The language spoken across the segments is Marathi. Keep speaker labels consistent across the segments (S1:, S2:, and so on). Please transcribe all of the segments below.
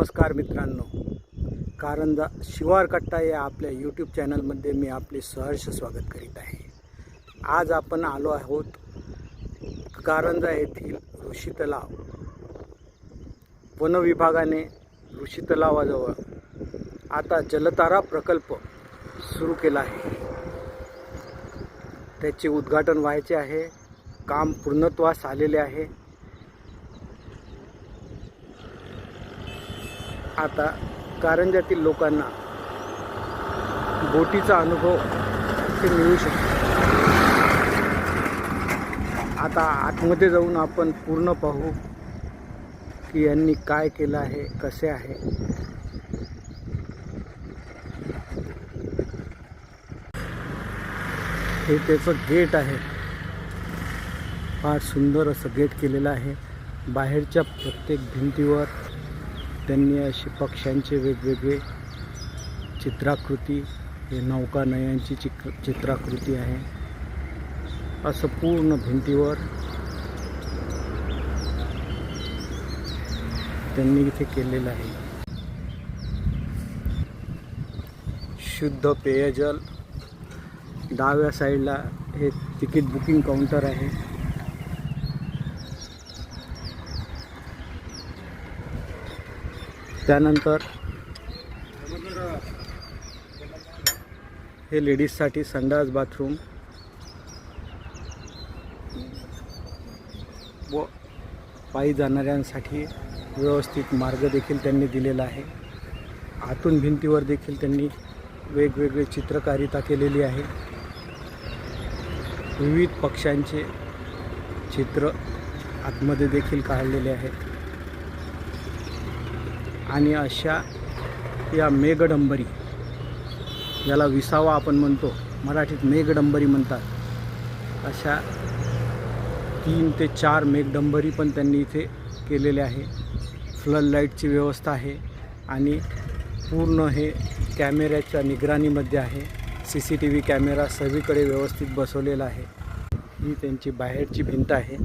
S1: नमस्कार मित्रांनो. कारंजा शिवार कट्टा या आपल्या यूट्यूब चॅनलमध्ये मी आपले सहर्ष स्वागत करीत आहे. आज आपण आलो आहोत कारंजा येथील ऋषी तलाव वनविभागाने ऋषी तलावाजवळ आता जलतारा प्रकल्प सुरू केला आहे. त्याचे उद्घाटन व्हायचे आहे. काम पूर्णत्वास आलेले आहे. आता कारंजातील लोकांना बोटीचा अनुभव ते मिळू शकतो. आता आतमध्ये जाऊन आपण पूर्ण पाहू की यांनी काय केलं आहे कसे आहे. हे त्याचं गेट आहे. फार सुंदर असं गेट केलेलं आहे. बाहेरच्या प्रत्येक भिंतीवर त्यांनी अशी पक्ष्यांचे वेगवेगळे चित्राकृती हे नौकानयांची चित्र चित्राकृती आहे. असं पूर्ण भिंतीवर त्यांनी इथे केलेलं आहे. शुद्ध पेयजल. डाव्या साईडला हे तिकीट बुकिंग काउंटर आहे. त्यानंतर हे लेडीजसाठी संडास बाथरूम. व पायी जाणाऱ्यांसाठी व्यवस्थित मार्ग देखील त्यांनी दिलेला आहे. आतून भिंतीवर देखील त्यांनी वेगवेगळे चित्रकारिता केलेली आहे. विविध पक्ष्यांचे चित्र आतमध्ये देखील काढलेले आहेत. आणि अशा या मेघडंबरी याला विसावा आपण म्हणतो मराठीत मेघडंबरी म्हणतात. अशा तीन ते चार मेघडंबरी पण त्यांनी इथे केलेले आहे. फ्लड लाईटची व्यवस्था आहे आणि पूर्ण हे कॅमेऱ्याच्या निगराणीमध्ये आहे. C C T V camera सगळीकडे व्यवस्थित बसवलेला आहे. ही त्यांची बाहेरची भिंत आहे.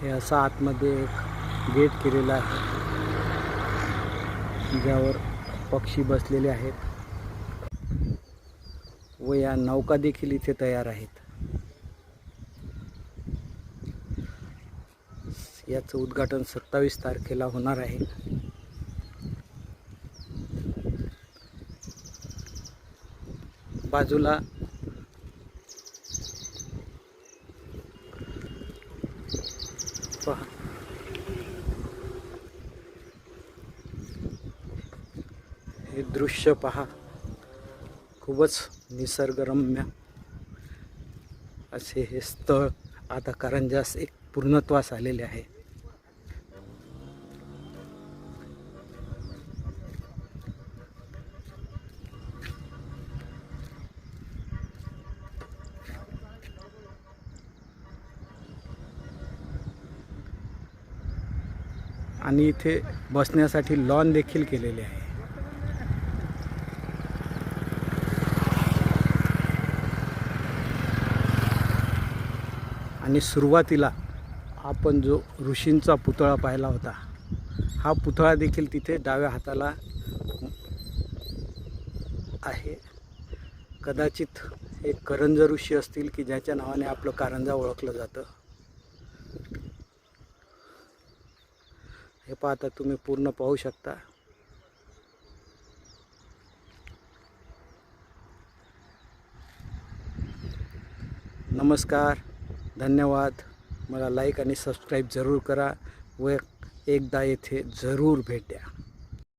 S1: हे असं आतमध्ये एक गेट केलेलं आहे. ज्यावर पक्षी बसलेले आहेत. व या नौका देखील इथे तयार आहेत. याचं उद्घाटन सत्तावीस तारखेला होणार आहे. बाजूला हे दृश्य पहा. खूपच निसर्गरम्य. असे हे स्थळ आता कारंजास एक पूर्णत्वास आलेले आहे. आणि इथे बसण्यासाठी लॉन देखील केलेले आहे. आणि सुरुवातीला आपण जो ऋषींचा पुतळा पाहिला होता हा पुतळा देखील तिथे डाव्या हाताला आहे. कदाचित हे करंज ऋषी असतील की ज्याच्या नावाने आपलं कारंजा ओळखलं जातं. हे पाहता तुम्ही पूर्ण पाहू शकता. नमस्कार. धन्यवाद. मला लाईक आणि सबस्क्राईब जरूर करा. व एकदा येथे जरूर भेट द्या.